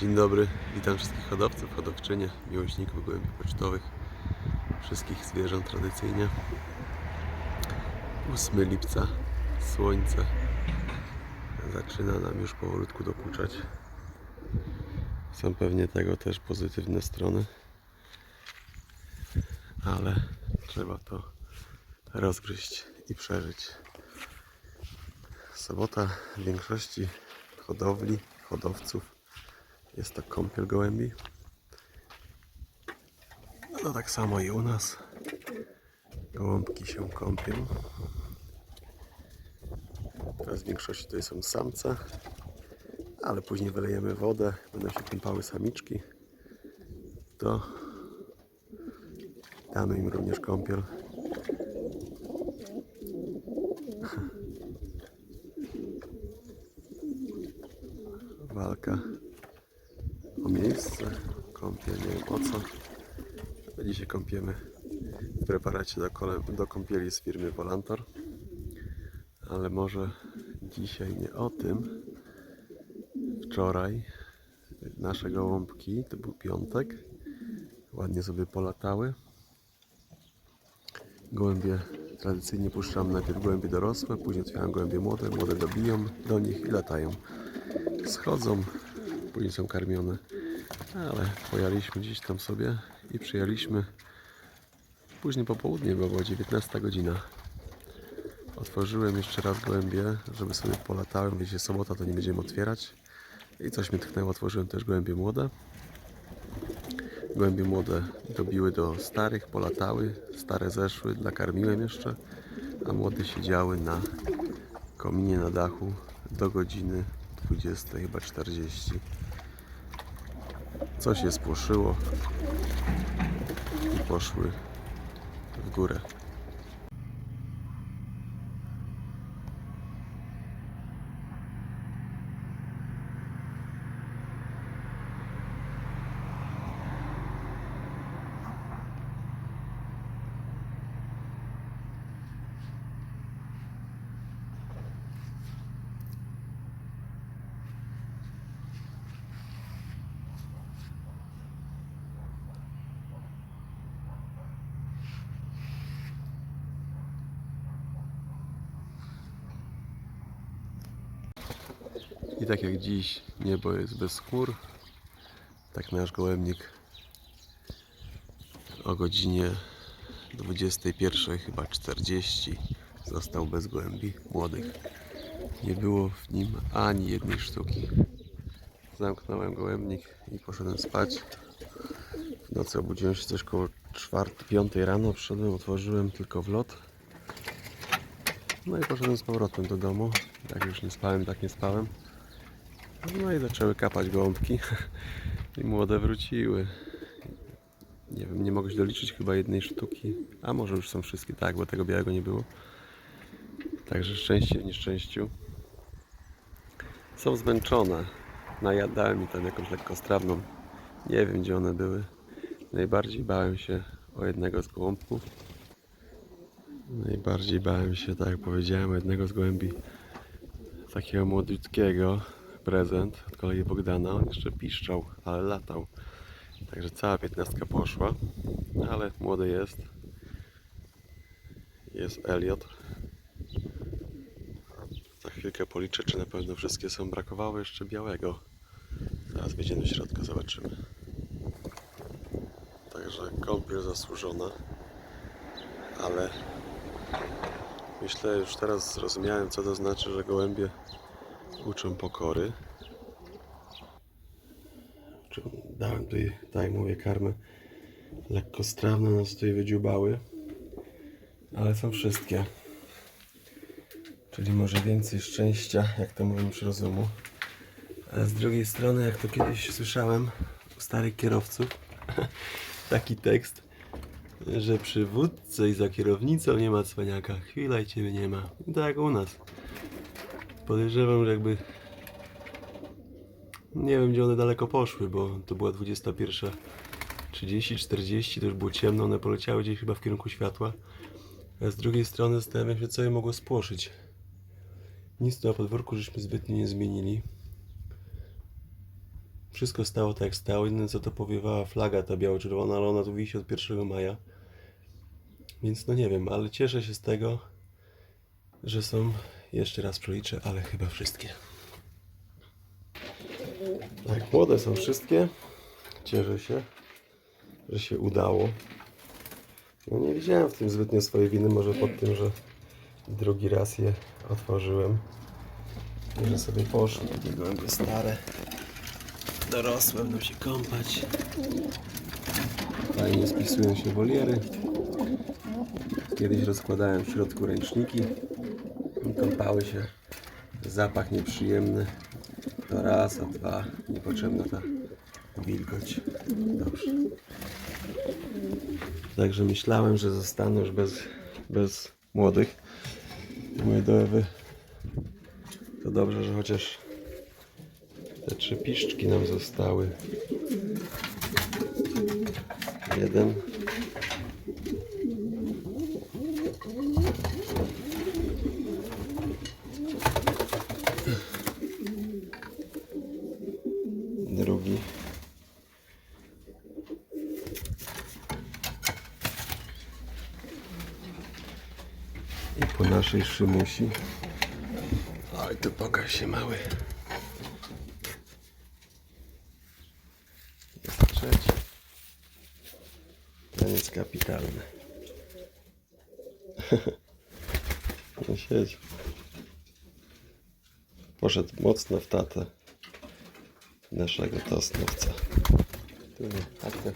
Dzień dobry, witam wszystkich hodowców, hodowczynie, miłośników gołębi pocztowych, wszystkich zwierząt tradycyjnie. 8 lipca, słońce zaczyna nam już powolutku dokuczać. Są pewnie tego też pozytywne strony, ale trzeba to rozgryźć i przeżyć. Sobota w większości hodowli, hodowców jest to kąpiel gołębi. No tak samo i u nas. Gołąbki się kąpią. Teraz w większości tutaj są samce, ale później wylejemy wodę, będą się kąpały samiczki. To damy im również kąpiel. O miejsce, kąpiel, nie wiem po co. Dzisiaj kąpiemy w preparacie do, kole, do kąpieli z firmy Volantor. Ale może dzisiaj nie o tym. Wczoraj nasze gołąbki, to był piątek, ładnie sobie polatały. Gołębie tradycyjnie puszczam najpierw gołębie dorosłe, później otwieram gołębie młode, młode dobiją do nich i latają. Schodzą, później są karmione. Ale pojaliśmy gdzieś tam sobie i przyjęliśmy później po południu, bo była 19 godzina. Otworzyłem jeszcze raz gołębie, żeby sobie polatałem. Wiecie, sobota to nie będziemy otwierać. I coś mnie tknęło, otworzyłem też gołębie młode. Gołębie młode dobiły do starych, polatały. Stare zeszły, nakarmiłem jeszcze. A młode siedziały na kominie na dachu do godziny 20 chyba 40. Coś je spłoszyło i poszły w górę. I tak jak dziś niebo jest bez chmur, tak nasz gołębnik o godzinie 21 chyba 40 został bez gołębi młodych. Nie było w nim ani jednej sztuki. Zamknąłem gołębnik i poszedłem spać. W nocy obudziłem się coś koło 4-5 rano, przyszedłem, otworzyłem tylko wlot. No i poszedłem z powrotem do domu. Jak już nie spałem, tak nie spałem. No i zaczęły kapać gąbki i młode wróciły. Nie wiem, nie mogę się doliczyć chyba jednej sztuki, a może już są wszystkie, tak, bo tego białego nie było. Także szczęście w nieszczęściu. Są zmęczone. Najadałem mi tam jakąś lekkostrawną. Nie wiem, gdzie one były. Najbardziej bałem się o jednego z gołąbków. Najbardziej bałem się, tak jak powiedziałem, jednego z gołębi takiego młodutkiego prezent od kolei Bogdana. On jeszcze piszczał, ale latał. Także cała piętnastka poszła, ale młody jest. Jest Elliot. Za chwilkę policzę, czy na pewno wszystkie są. Brakowało jeszcze białego. Zaraz wejdziemy do środka, zobaczymy. Także kąpiel zasłużona, ale myślę, już teraz zrozumiałem, co to znaczy, że gołębie uczą pokory. Dałem tutaj, tak mówię, karmę lekko strawne nas tutaj wydziubały, ale są wszystkie. Czyli może więcej szczęścia, jak to mówią przy rozumu. Ale z drugiej strony, jak to kiedyś słyszałem u starych kierowców, taki tekst, że przy wódce i za kierownicą nie ma cwaniaka. Chwila i ciebie nie ma. I tak u nas. Podejrzewam, że jakby. Nie wiem, gdzie one daleko poszły, bo to była 21.30, 40, to już było ciemno, one poleciały gdzieś chyba w kierunku światła. A z drugiej strony zastanawiam się, co je mogło spłoszyć. Nic tu na podwórku żeśmy zbytnio nie zmienili. Wszystko stało tak jak stało. Jedyne co to powiewała flaga ta biało-czerwona, ale ona tu wisi od 1 maja. Więc no nie wiem, ale cieszę się z tego, że są, jeszcze raz przeliczę, ale chyba wszystkie. Tak, młode są wszystkie. Cieszę się, że się udało. No nie widziałem w tym zbytnio swojej winy, może pod tym, że drugi raz je otworzyłem. I że sobie poszły takie gołębie stare. Dorosłe, będą się kąpać. Fajnie spisują się woliery. Kiedyś rozkładałem w środku ręczniki i kąpały się. Zapach nieprzyjemny. To raz, a dwa niepotrzebna ta wilgoć. Dobrze. Także myślałem, że zostanę już bez, bez młodych. Mówię do Ewy, to dobrze, że chociaż te trzy piszczki nam zostały. Jeden. Drugi. I po naszej szymusi. Oj, tu pokaż się mały. Jest trzeci. Ten jest kapitalny. No siedź. Poszedł mocno w tatę naszego tosnowca. Tu nie, tak to.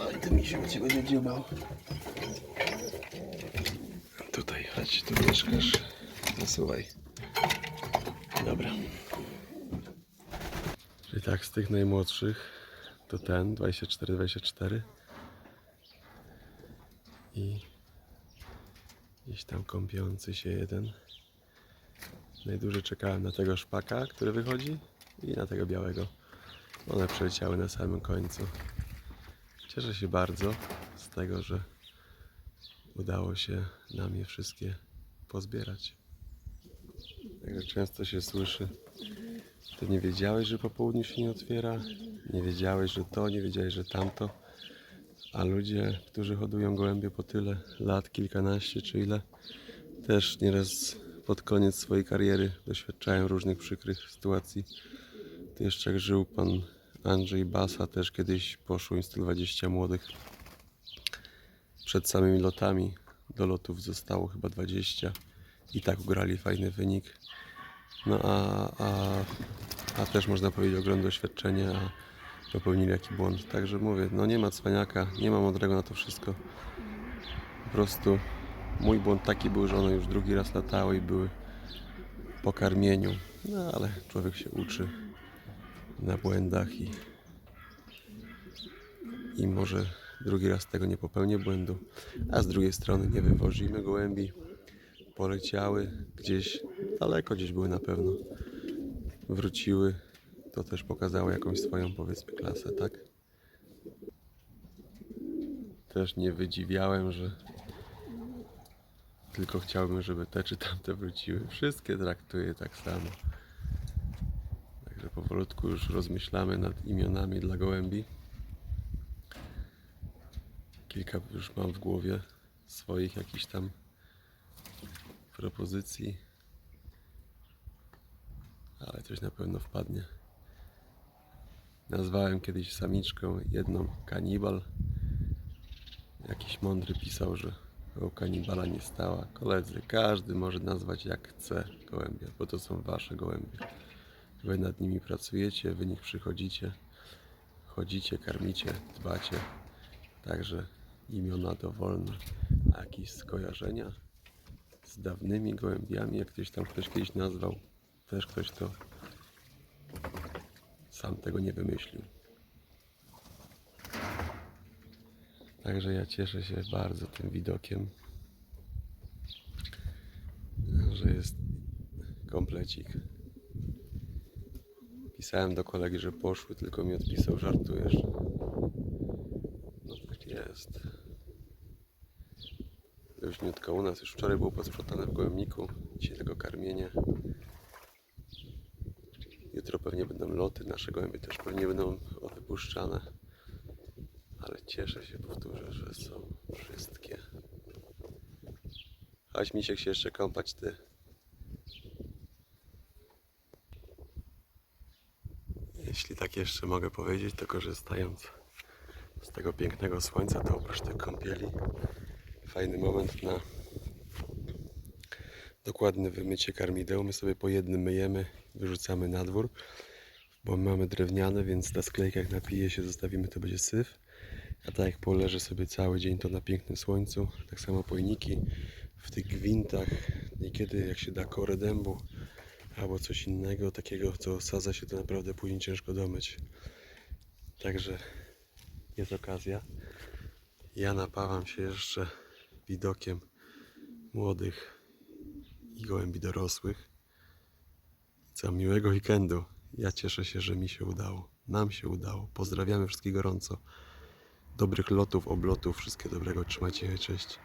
Oj, ty mi się cię będzie dziubał. Tutaj, chodź, tu mieszkasz. Zasuwaj. Dobra. Czyli tak, z tych najmłodszych to ten, 24-24. I gdzieś tam kąpiący się jeden. Najdłużej czekałem na tego szpaka, który wychodzi i na tego białego. One przeleciały na samym końcu. Cieszę się bardzo z tego, że udało się nam je wszystkie pozbierać. Także często się słyszy, ty nie wiedziałeś, że po południu się nie otwiera, nie wiedziałeś, że to, nie wiedziałeś, że tamto. A ludzie, którzy hodują gołębie po tyle lat, kilkanaście czy ile, też nieraz pod koniec swojej kariery doświadczają różnych przykrych sytuacji. To jeszcze jak żył pan Andrzej Basa, też kiedyś poszło im 120 młodych. Przed samymi lotami do lotów zostało chyba 20 i tak ugrali fajny wynik. No a, a, a też można powiedzieć ogromne doświadczenie, a popełnili jaki błąd. Także mówię, no nie ma cwaniaka, nie ma mądrego na to wszystko. Po prostu mój błąd taki był, że one już drugi raz latały i były po karmieniu. No ale człowiek się uczy na błędach i, i może drugi raz tego nie popełnię błędu. A z drugiej strony nie wywozimy gołębi. Poleciały gdzieś daleko, gdzieś były na pewno. Wróciły. To też pokazało jakąś swoją powiedzmy klasę, tak? Też nie wydziwiałem, że tylko chciałbym, żeby te czy tamte wróciły. Wszystkie traktuję tak samo. Powolutku już rozmyślamy nad imionami dla gołębi. Kilka już mam w głowie swoich jakichś tam propozycji. Ale coś na pewno wpadnie. Nazwałem kiedyś samiczką jedną kanibal. Jakiś mądry pisał, że o kanibala nie stała. Koledzy, każdy może nazwać jak chce gołębie, bo to są wasze gołębie. Wy nad nimi pracujecie, wy nich przychodzicie, chodzicie, karmicie, dbacie. Także imiona dowolne. A jakieś skojarzenia z dawnymi gołębiami, jak ktoś tam ktoś kiedyś nazwał, też ktoś to sam tego nie wymyślił. Także ja cieszę się bardzo tym widokiem, że jest komplecik. Pisałem do kolegi, że poszły, tylko mi odpisał, żartujesz. No tak jest. Luźniutko u nas, już wczoraj było posprzątane w gołębniku, dzisiaj tylko karmienie. Jutro pewnie będą loty, nasze gołębie też pewnie będą wypuszczane. Ale cieszę się, powtórzę, że są wszystkie. Chodź Misiek się jeszcze kąpać ty. Tak jeszcze mogę powiedzieć, to korzystając z tego pięknego słońca, to oprócz tych kąpieli fajny moment na dokładne wymycie karmideł. My sobie po jednym myjemy, wyrzucamy na dwór, bo mamy drewniane, więc na sklejkach napije się, zostawimy, to będzie syf. A tak jak poleży sobie cały dzień to na pięknym słońcu, tak samo pojniki w tych gwintach, niekiedy jak się da korę dębu albo coś innego takiego, co sadza się, to naprawdę później ciężko domyć. Także jest okazja. Ja napawam się jeszcze widokiem młodych i gołębi dorosłych. Co miłego weekendu. Ja cieszę się, że mi się udało. Nam się udało. Pozdrawiamy wszystkich gorąco. Dobrych lotów, oblotów, wszystkiego dobrego. Trzymajcie się, cześć.